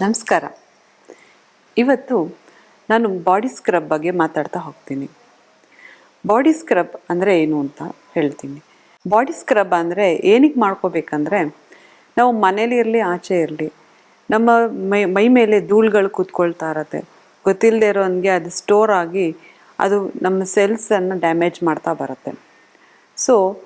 ನಮಸ್ಕಾರ. ಇವತ್ತು ನಾನು ಬಾಡಿ ಸ್ಕ್ರಬ್ ಬಗ್ಗೆ ಮಾತಾಡ್ತಾ ಹೋಗ್ತೀನಿ. ಬಾಡಿ ಸ್ಕ್ರಬ್ ಅಂದರೆ ಏನು ಅಂತ ಹೇಳ್ತೀನಿ. ಬಾಡಿ ಸ್ಕ್ರಬ್ ಅಂದರೆ ಏನಕ್ಕೆ ಮಾಡ್ಕೋಬೇಕಂದ್ರೆ, ನಾವು ಮನೇಲಿ ಇರಲಿ, ಆಚೆ ಇರಲಿ, ನಮ್ಮ ಮೈ ಮೈ ಮೇಲೆ ಧೂಳುಗಳು ಕೂತ್ಕೊಳ್ತಾ ಇರತ್ತೆ. ಗೊತ್ತಿಲ್ಲದೆ ಇರೋನ್ಗೆ ಅದು ಸ್ಟೋರ್ ಆಗಿ ಅದು ನಮ್ಮ ಸೆಲ್ಸನ್ನು ಡ್ಯಾಮೇಜ್ ಮಾಡ್ತಾ ಬರುತ್ತೆ. ಸೊ,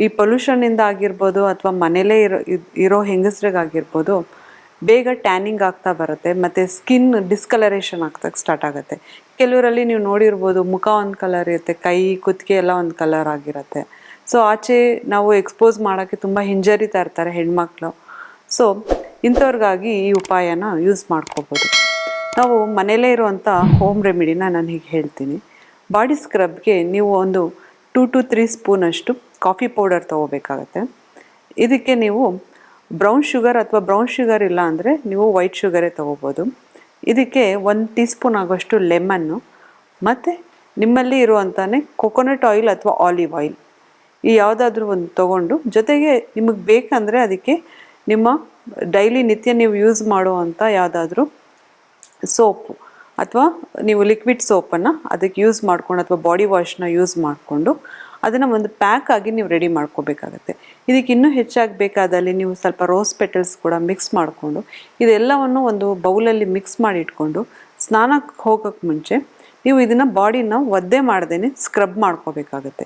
ಈ ಪೊಲ್ಯೂಷನ್ನಿಂದ ಆಗಿರ್ಬೋದು ಅಥವಾ ಮನೇಲೇ ಇರೋ ಇರೋ ಹೆಂಗಸ್ರಿಗಾಗಿರ್ಬೋದು ಬೇಗ ಟ್ಯಾನಿಂಗ್ ಆಗ್ತಾ ಬರುತ್ತೆ, ಮತ್ತು ಸ್ಕಿನ್ ಡಿಸ್ಕಲರೇಷನ್ ಆಗ್ತಾ ಸ್ಟಾರ್ಟ್ ಆಗುತ್ತೆ. ಕೆಲವರಲ್ಲಿ ನೀವು ನೋಡಿರ್ಬೋದು ಮುಖ ಒಂದು ಕಲರ್ ಇರುತ್ತೆ, ಕೈ, ಕುತ್ತಿಗೆ ಎಲ್ಲ ಒಂದು ಕಲರ್ ಆಗಿರುತ್ತೆ. ಸೊ ಆಚೆ ನಾವು ಎಕ್ಸ್ಪೋಸ್ ಮಾಡೋಕ್ಕೆ ತುಂಬ ಹಿಂಜರಿತಾ ಇರ್ತಾರೆ ಹೆಣ್ಮಕ್ಳು. ಸೊ ಇಂಥವ್ರಿಗಾಗಿ ಈ ಉಪಾಯನ ಯೂಸ್ ಮಾಡ್ಕೋಬೋದು. ನಾವು ಮನೇಲೇ ಇರುವಂಥ ಹೋಮ್ ರೆಮಿಡಿನ ನಾನು ಹೀಗೆ ಹೇಳ್ತೀನಿ. ಬಾಡಿ ಸ್ಕ್ರಬ್ಗೆ ನೀವು ಒಂದು ಟೂ ಟು ತ್ರೀ ಸ್ಪೂನಷ್ಟು ಕಾಫಿ ಪೌಡರ್ ತೊಗೋಬೇಕಾಗತ್ತೆ. ಇದಕ್ಕೆ ನೀವು ಬ್ರೌನ್ ಶುಗರ್ ಅಥವಾ ಬ್ರೌನ್ ಶುಗರ್ ಇಲ್ಲ ಅಂದರೆ ನೀವು ವೈಟ್ ಶುಗರೇ ತೊಗೋಬೋದು. ಇದಕ್ಕೆ ಒಂದು ಟೀ ಸ್ಪೂನ್ ಆಗೋಷ್ಟು ಲೆಮನ್ನು ಮತ್ತು ನಿಮ್ಮಲ್ಲಿ ಇರುವಂಥನೇ ಕೊಕೊನಟ್ ಆಯಿಲ್ ಅಥವಾ ಆಲಿವ್ ಆಯಿಲ್ ಈ ಯಾವುದಾದ್ರೂ ಒಂದು ತೊಗೊಂಡು ಜೊತೆಗೆ ನಿಮಗೆ ಬೇಕಂದರೆ ಅದಕ್ಕೆ ನಿಮ್ಮ ಡೈಲಿ ನಿತ್ಯ ನೀವು ಯೂಸ್ ಮಾಡುವಂಥ ಯಾವುದಾದ್ರೂ ಸೋಪು ಅಥವಾ ನೀವು ಲಿಕ್ವಿಡ್ ಸೋಪನ್ನು ಅದಕ್ಕೆ ಯೂಸ್ ಮಾಡ್ಕೊಂಡು ಅಥವಾ ಬಾಡಿ ವಾಶ್ನ ಯೂಸ್ ಮಾಡಿಕೊಂಡು ಅದನ್ನು ಒಂದು ಪ್ಯಾಕ್ ಆಗಿ ನೀವು ರೆಡಿ ಮಾಡ್ಕೋಬೇಕಾಗತ್ತೆ. ಇದಕ್ಕೆ ಇನ್ನೂ ಹೆಚ್ಚಾಗಿ ಬೇಕಾದಲ್ಲಿ ನೀವು ಸ್ವಲ್ಪ ರೋಸ್ ಪೆಟಲ್ಸ್ ಕೂಡ ಮಿಕ್ಸ್ ಮಾಡಿಕೊಂಡು, ಇದೆಲ್ಲವನ್ನು ಒಂದು ಬೌಲಲ್ಲಿ ಮಿಕ್ಸ್ ಮಾಡಿ ಇಟ್ಕೊಂಡು ಸ್ನಾನಕ್ಕೆ ಹೋಗೋಕ್ಕೆ ಮುಂಚೆ ನೀವು ಇದನ್ನು ಬಾಡಿನ ಒದ್ದೆ ಮಾಡ್ದೇ ಸ್ಕ್ರಬ್ ಮಾಡ್ಕೋಬೇಕಾಗತ್ತೆ.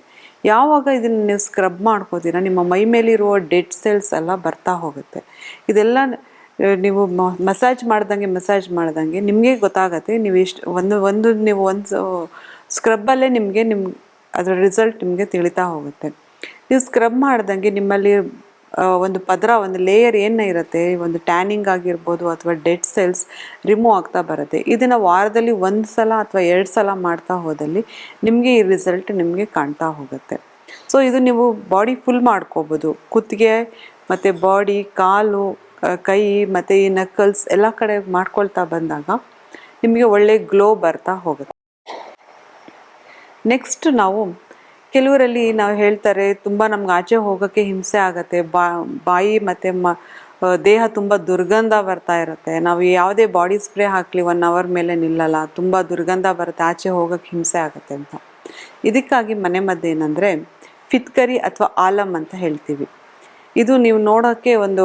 ಯಾವಾಗ ಇದನ್ನು ನೀವು ಸ್ಕ್ರಬ್ ಮಾಡ್ಕೋತೀರ, ನಿಮ್ಮ ಮೈ ಮೇಲಿರುವ ಡೆಡ್ ಸೆಲ್ಸ್ ಎಲ್ಲ ಬರ್ತಾ ಹೋಗುತ್ತೆ. ಇದೆಲ್ಲ ನೀವು ಮಸಾಜ್ ಮಾಡ್ದಂಗೆ ಮಸಾಜ್ ಮಾಡ್ದಂಗೆ ನಿಮಗೆ ಗೊತ್ತಾಗತ್ತೆ, ನೀವು ಎಷ್ಟು ಒಂದು ಒಂದು, ನೀವು ಒಂದು ಸ್ಕ್ರಬ್ಬಲ್ಲೇ ನಿಮಗೆ ನಿಮ್ಮ ಅದರ ರಿಸಲ್ಟ್ ನಿಮಗೆ ತಿಳಿತಾ ಹೋಗುತ್ತೆ. ನೀವು ಸ್ಕ್ರಬ್ ಮಾಡಿದಂಗೆ ನಿಮ್ಮಲ್ಲಿ ಒಂದು ಪದರ, ಒಂದು ಲೇಯರ್ ಏನೇ ಇರುತ್ತೆ, ಒಂದು ಟ್ಯಾನಿಂಗ್ ಆಗಿರ್ಬೋದು ಅಥವಾ ಡೆಡ್ ಸೆಲ್ಸ್ ರಿಮೂವ್ ಆಗ್ತಾ ಬರುತ್ತೆ. ಇದನ್ನು ವಾರದಲ್ಲಿ ಒಂದು ಸಲ ಅಥವಾ ಎರಡು ಸಲ ಮಾಡ್ತಾ ಹೋದಲ್ಲಿ ನಿಮಗೆ ಈ ರಿಸಲ್ಟ್ ನಿಮಗೆ ಕಾಣ್ತಾ ಹೋಗುತ್ತೆ. ಸೊ ಇದು ನೀವು ಬಾಡಿ ಫುಲ್ ಮಾಡ್ಕೋಬೋದು. ಕುತ್ತಿಗೆ ಮತ್ತು ಬಾಡಿ ಕಾಲು ಕೈ, ಮತ್ತು ಈ ನಕಲ್ಸ್ ಎಲ್ಲ ಕಡೆ ಮಾಡ್ಕೊಳ್ತಾ ಬಂದಾಗ ನಿಮಗೆ ಒಳ್ಳೆ ಗ್ಲೋ ಬರ್ತಾ ಹೋಗುತ್ತೆ. ನೆಕ್ಸ್ಟ್ ನಾವು ಕೆಲವರಲ್ಲಿ ನಾವು ಹೇಳ್ತಾರೆ, ತುಂಬ ನಮ್ಗೆ ಆಚೆ ಹೋಗೋಕ್ಕೆ ಹಿಂಸೆ ಆಗುತ್ತೆ, ಬಾ, ಬಾಯಿ ಮತ್ತು ಮ ದೇಹ ತುಂಬ ದುರ್ಗಂಧ ಬರ್ತಾ ಇರುತ್ತೆ. ನಾವು ಯಾವುದೇ ಬಾಡಿ ಸ್ಪ್ರೇ ಹಾಕಲಿ ಒನ್ ಅವರ್ ಮೇಲೆ ನಿಲ್ಲಲ್ಲ, ತುಂಬ ದುರ್ಗಂಧ ಬರುತ್ತೆ, ಆಚೆ ಹೋಗೋಕ್ಕೆ ಹಿಂಸೆ ಆಗುತ್ತೆ ಅಂತ. ಇದಕ್ಕಾಗಿ ಮನೆ ಮದ್ದು ಏನಂದರೆ ಫಿತ್ಕರಿ ಅಥವಾ ಆಲಮ್ ಅಂತ ಹೇಳ್ತೀವಿ. ಇದು ನೀವು ನೋಡೋಕ್ಕೆ ಒಂದು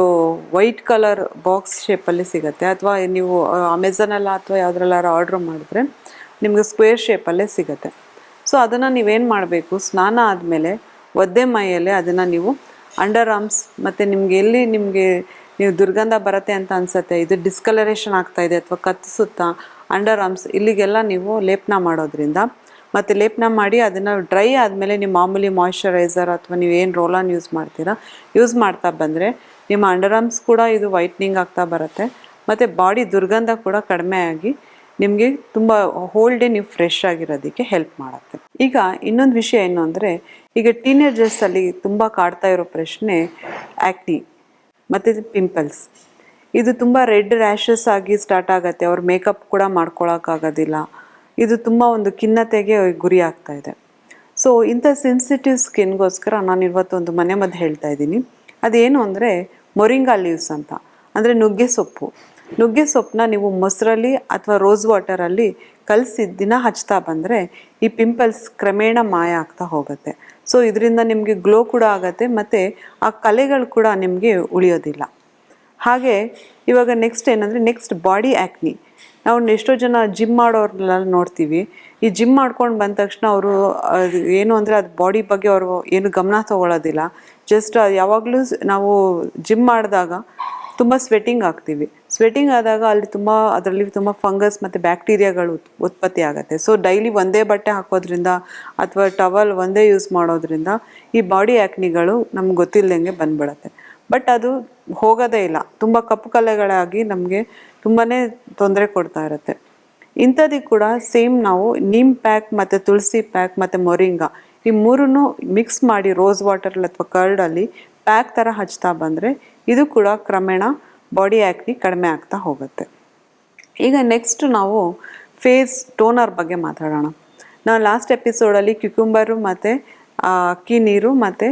ವೈಟ್ ಕಲರ್ ಬಾಕ್ಸ್ ಶೇಪಲ್ಲಿ ಸಿಗುತ್ತೆ. ಅಥವಾ ನೀವು ಅಮೆಝಾನಲ್ಲ ಅಥವಾ ಯಾವುದ್ರಲ್ಲಾರು ಆರ್ಡ್ರ್ ಮಾಡಿದ್ರೆ, ನಿಮಗೆ ಸ್ಕ್ವೇರ್ ಶೇಪಲ್ಲೇ ಸಿಗುತ್ತೆ. ಸೊ ಅದನ್ನು ನೀವೇನು ಮಾಡಬೇಕು? ಸ್ನಾನ ಆದಮೇಲೆ ಒದ್ದೆ ಮೈಯಲ್ಲಿ ಅದನ್ನು ನೀವು ಅಂಡರ್ ಆರ್ಮ್ಸ್ ಮತ್ತು ನಿಮಗೆ ಎಲ್ಲಿ ನಿಮಗೆ ನೀವು ದುರ್ಗಂಧ ಬರುತ್ತೆ ಅಂತ ಅನ್ಸುತ್ತೆ, ಇದು ಡಿಸ್ಕಲರೇಷನ್ ಆಗ್ತಾ ಇದೆ ಅಥವಾ ಕತ್ತಿಸುತ್ತಾ ಅಂಡರ್ ಆರ್ಮ್ಸ್ ಇಲ್ಲಿಗೆಲ್ಲ ನೀವು ಲೇಪನ ಮಾಡೋದ್ರಿಂದ ಮತ್ತು ಲೇಪನ ಮಾಡಿ ಅದನ್ನು ಡ್ರೈ ಆದಮೇಲೆ ನೀವು ಮಾಮೂಲಿ ಮಾಯ್ಶ್ಚರೈಸರ್ ಅಥವಾ ನೀವು ಏನು ರೋಲಾನ್ ಯೂಸ್ ಮಾಡ್ತೀರಾ ಯೂಸ್ ಮಾಡ್ತಾ ಬಂದರೆ ನಿಮ್ಮ ಅಂಡರ್ ಆರ್ಮ್ಸ್ ಕೂಡ ಇದು ವೈಟ್ನಿಂಗ್ ಆಗ್ತಾ ಬರುತ್ತೆ, ಮತ್ತು ಬಾಡಿ ದುರ್ಗಂಧ ಕೂಡ ಕಡಿಮೆ ಆಗಿ ನಿಮಗೆ ತುಂಬ ಹೋಲ್ ಡೇ ನೀವು ಫ್ರೆಶ್ ಆಗಿರೋದಕ್ಕೆ ಹೆಲ್ಪ್ ಮಾಡುತ್ತೆ. ಈಗ ಇನ್ನೊಂದು ವಿಷಯ ಏನು ಅಂದರೆ, ಈಗ ಟೀನೇಜರ್ಸಲ್ಲಿ ತುಂಬ ಕಾಡ್ತಾ ಇರೋ ಪ್ರಶ್ನೆ ಆ್ಯಕ್ನಿ ಮತ್ತು ಪಿಂಪಲ್ಸ್ ಇದು ತುಂಬ ರೆಡ್ ರ್ಯಾಷಸ್ ಆಗಿ ಸ್ಟಾರ್ಟ್ ಆಗುತ್ತೆ, ಅವ್ರ ಮೇಕಪ್ ಕೂಡ ಮಾಡ್ಕೊಳಕ್ಕಾಗೋದಿಲ್ಲ ಇದು ತುಂಬ ಒಂದು ಖಿನ್ನತೆಗೆ ಗುರಿ ಆಗ್ತಾ ಇದೆ. ಸೊ ಇಂಥ ಸೆನ್ಸಿಟಿವ್ ಸ್ಕಿನ್ಗೋಸ್ಕರ ನಾನು ಇವತ್ತೊಂದು ಮನೆ ಮದ್ದು ಹೇಳ್ತಾ ಇದ್ದೀನಿ. ಅದೇನು ಅಂದರೆ ಮೊರಿಂಗಾ ಲೀವ್ಸ್ ಅಂತ. ಅಂದರೆ ನುಗ್ಗೆ ಸೊಪ್ಪು. ನುಗ್ಗೆ ಸೊಪ್ಪನ್ನ ನೀವು ಮೊಸರಲ್ಲಿ ಅಥವಾ ರೋಸ್ ವಾಟರಲ್ಲಿ ಕಲಸಿ ದಿನ ಹಚ್ತಾ ಬಂದರೆ ಈ ಪಿಂಪಲ್ಸ್ ಕ್ರಮೇಣ ಮಾಯ ಆಗ್ತಾ ಹೋಗುತ್ತೆ. ಸೊ ಇದರಿಂದ ನಿಮಗೆ ಗ್ಲೋ ಕೂಡ ಆಗುತ್ತೆ ಮತ್ತು ಆ ಕಲೆಗಳು ಕೂಡ ನಿಮಗೆ ಉಳಿಯೋದಿಲ್ಲ. ಹಾಗೆ ಇವಾಗ ನೆಕ್ಸ್ಟ್ ಏನಂದರೆ ನೆಕ್ಸ್ಟ್ ಬಾಡಿ ಆ್ಯಕ್ನಿ ನಾವು ಎಷ್ಟೋ ಜನ ಜಿಮ್ ಮಾಡೋರ್ನೆಲ್ಲ ನೋಡ್ತೀವಿ. ಈ ಜಿಮ್ ಮಾಡ್ಕೊಂಡು ಬಂದ ತಕ್ಷಣ ಅವರು ಏನು ಅಂದರೆ ಅದು ಬಾಡಿ ಬಗ್ಗೆ ಅವರು ಏನು ಗಮನ ತಗೊಳ್ಳೋದಿಲ್ಲ ಜಸ್ಟ್ ಯಾವಾಗಲೂ ನಾವು ಜಿಮ್ ಮಾಡಿದಾಗ ತುಂಬ ಸ್ವೆಟ್ಟಿಂಗ್ ಆಗ್ತೀವಿ. ಸ್ವೆಟಿಂಗ್ ಆದಾಗ ಅಲ್ಲಿ ತುಂಬ, ಅದರಲ್ಲಿ ತುಂಬ ಫಂಗಸ್ ಮತ್ತು ಬ್ಯಾಕ್ಟೀರಿಯಾಗಳು ಉತ್- ಉತ್ಪತ್ತಿ ಆಗುತ್ತೆ. ಸೊ ಡೈಲಿ ಒಂದೇ ಬಟ್ಟೆ ಹಾಕೋದ್ರಿಂದ ಅಥವಾ ಟವಲ್ ಒಂದೇ ಯೂಸ್ ಮಾಡೋದ್ರಿಂದ ಈ ಬಾಡಿ ಆ್ಯಕ್ನಿಗಳು ನಮ್ಗೆ ಗೊತ್ತಿಲ್ಲದಂಗೆ ಬಂದ್ಬಿಡತ್ತೆ. ಬಟ್ ಅದು ಹೋಗೋದೇ ಇಲ್ಲ. ತುಂಬ ಕಪ್ಪು ಕಲೆಗಳಾಗಿ ನಮಗೆ ತುಂಬಾ ತೊಂದರೆ ಕೊಡ್ತಾ ಇರುತ್ತೆ. ಇಂಥದ್ದು ಕೂಡ ಸೇಮ್ ನಾವು ನಿಮ್ ಪ್ಯಾಕ್ ಮತ್ತು ತುಳಸಿ ಪ್ಯಾಕ್ ಮತ್ತು ಮೊರಿಂಗಾ ಈ ಮೂರನ್ನು ಮಿಕ್ಸ್ ಮಾಡಿ ರೋಸ್ ವಾಟರ್ ಅಥವಾ ಕರ್ಡಲ್ಲಿ ಪ್ಯಾಕ್ ಥರ ಹಚ್ತಾ ಬಂದರೆ ಇದು ಕೂಡ ಕ್ರಮೇಣ ಬಾಡಿ ಆ್ಯಕ್ನಿ ಕಡಿಮೆ ಆಗ್ತಾ ಹೋಗುತ್ತೆ. ಈಗ ನೆಕ್ಸ್ಟ್ ನಾವು ಫೇಸ್ ಟೋನರ್ ಬಗ್ಗೆ ಮಾತಾಡೋಣ. ನಾವು ಲಾಸ್ಟ್ ಎಪಿಸೋಡಲ್ಲಿ ಕ್ಯುಕುಂಬರು ಮತ್ತು ಅಕ್ಕಿ ನೀರು ಮತ್ತು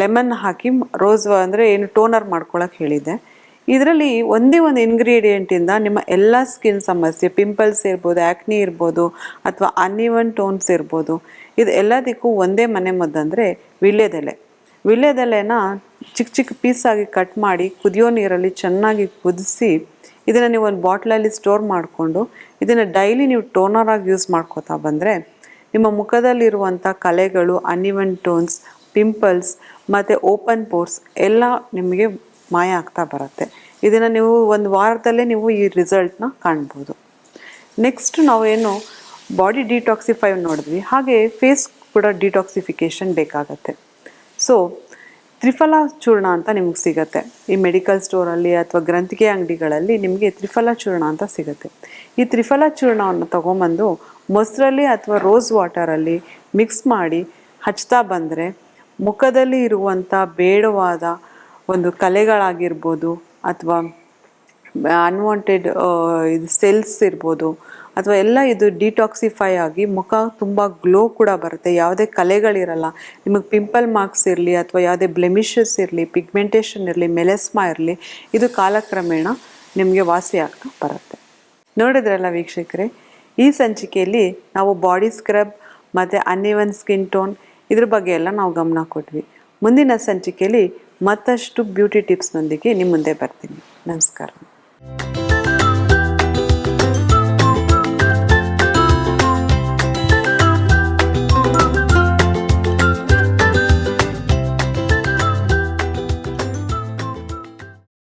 ಲೆಮನ್ ಹಾಕಿ ರೋಸ್ ಅಂದರೆ ಏನು ಟೋನರ್ ಮಾಡ್ಕೊಳಕ್ಕೆ ಹೇಳಿದ್ದೆ. ಇದರಲ್ಲಿ ಒಂದೇ ಒಂದು ಇಂಗ್ರೀಡಿಯೆಂಟಿಂದ ನಿಮ್ಮ ಎಲ್ಲ ಸ್ಕಿನ್ ಸಮಸ್ಯೆ ಪಿಂಪಲ್ಸ್ ಇರ್ಬೋದು ಆ್ಯಕ್ನಿ ಇರ್ಬೋದು, ಅಥವಾ ಅನ್ಇವನ್ ಟೋನ್ಸ್ ಇರ್ಬೋದು, ಇದು ಎಲ್ಲದಕ್ಕೂ ಒಂದೇ ಮನೆ ಮದ್ದಂದರೆ ವಿಳ್ಯದೆಲೆ. ವಿಳ್ಯದೆಲೆನ ಚಿಕ್ಕ ಚಿಕ್ಕ ಪೀಸಾಗಿ ಕಟ್ ಮಾಡಿ ಕುದಿಯೋ ನೀರಲ್ಲಿ ಚೆನ್ನಾಗಿ ಕುದಿಸಿ ಇದನ್ನು ನೀವು ಒಂದು ಬಾಟ್ಲಲ್ಲಿ ಸ್ಟೋರ್ ಮಾಡಿಕೊಂಡು ಇದನ್ನು ಡೈಲಿ ನೀವು ಟೋನರ್ ಆಗಿ ಯೂಸ್ ಮಾಡ್ಕೋತಾ ಬಂದರೆ ನಿಮ್ಮ ಮುಖದಲ್ಲಿರುವಂಥ ಕಲೆಗಳು ಅನಿವನ್ ಟೋನ್ಸ್ ಪಿಂಪಲ್ಸ್ ಮತ್ತು ಓಪನ್ ಪೋರ್ಸ್ ಎಲ್ಲ ನಿಮಗೆ ಮಾಯ ಆಗ್ತಾ ಬರುತ್ತೆ. ಇದನ್ನು ನೀವು ಒಂದು ವಾರದಲ್ಲೇ ನೀವು ಈ ರಿಸಲ್ಟ್ನ ಕಾಣ್ಬೋದು. ನೆಕ್ಸ್ಟ್ ನಾವೇನು ಬಾಡಿ ಡಿಟಾಕ್ಸಿಫೈ ನೋಡಿದ್ವಿ. ಹಾಗೆ ಫೇಸ್ ಕೂಡ ಡಿಟಾಕ್ಸಿಫಿಕೇಷನ್ ಬೇಕಾಗತ್ತೆ. ಸೊ ತ್ರಿಫಲ ಚೂರ್ಣ ಅಂತ ನಿಮ್ಗೆ ಸಿಗುತ್ತೆ. ಈ ಮೆಡಿಕಲ್ ಸ್ಟೋರಲ್ಲಿ ಅಥವಾ ಗ್ರಂಥಿಕೆ ಅಂಗಡಿಗಳಲ್ಲಿ ನಿಮಗೆ ತ್ರಿಫಲ ಚೂರ್ಣ ಅಂತ ಸಿಗುತ್ತೆ. ಈ ತ್ರಿಫಲ ಚೂರ್ಣವನ್ನು ತೊಗೊಂಬಂದು ಮೊಸರಲ್ಲಿ ಅಥವಾ ರೋಸ್ ವಾಟರಲ್ಲಿ ಮಿಕ್ಸ್ ಮಾಡಿ ಹಚ್ತಾ ಬಂದರೆ ಮುಖದಲ್ಲಿ ಇರುವಂಥ ಬೇಡವಾದ ಒಂದು ಕಲೆಗಳಾಗಿರ್ಬೋದು ಅಥವಾ ಅನ್ವಾಂಟೆಡ್ ಇದು ಸೆಲ್ಸ್ ಇರ್ಬೋದು ಅಥವಾ ಎಲ್ಲ ಇದು ಡಿಟಾಕ್ಸಿಫೈ ಆಗಿ ಮುಖ ತುಂಬ ಗ್ಲೋ ಕೂಡ ಬರುತ್ತೆ. ಯಾವುದೇ ಕಲೆಗಳಿರಲ್ಲ. ನಿಮಗೆ ಪಿಂಪಲ್ ಮಾರ್ಕ್ಸ್ ಇರಲಿ ಅಥವಾ ಯಾವುದೇ ಬ್ಲೆಮಿಷಸ್ ಇರಲಿ ಪಿಗ್ಮೆಂಟೇಷನ್ ಇರಲಿ ಮೆಲೆಸ್ಮಾ ಇರಲಿ, ಇದು ಕಾಲಕ್ರಮೇಣ ನಿಮಗೆ ವಾಸಿ ಆಗ್ತಾ ಬರುತ್ತೆ. ನೋಡಿದ್ರಲ್ಲ ವೀಕ್ಷಕರೇ, ಈ ಸಂಚಿಕೆಯಲ್ಲಿ ನಾವು ಬಾಡಿ ಸ್ಕ್ರಬ್ ಮತ್ತು ಅನ್ಇವನ್ ಸ್ಕಿನ್ ಟೋನ್ ಇದ್ರ ಬಗ್ಗೆ ಎಲ್ಲ ನಾವು ಗಮನ ಕೊಟ್ವಿ. ಮುಂದಿನ ಸಂಚಿಕೆಯಲ್ಲಿ ಮತ್ತಷ್ಟು ಬ್ಯೂಟಿ ಟಿಪ್ಸ್ನೊಂದಿಗೆ ನಿಮ್ಮ ಮುಂದೆ ಬರ್ತೀನಿ. ನಮಸ್ಕಾರ.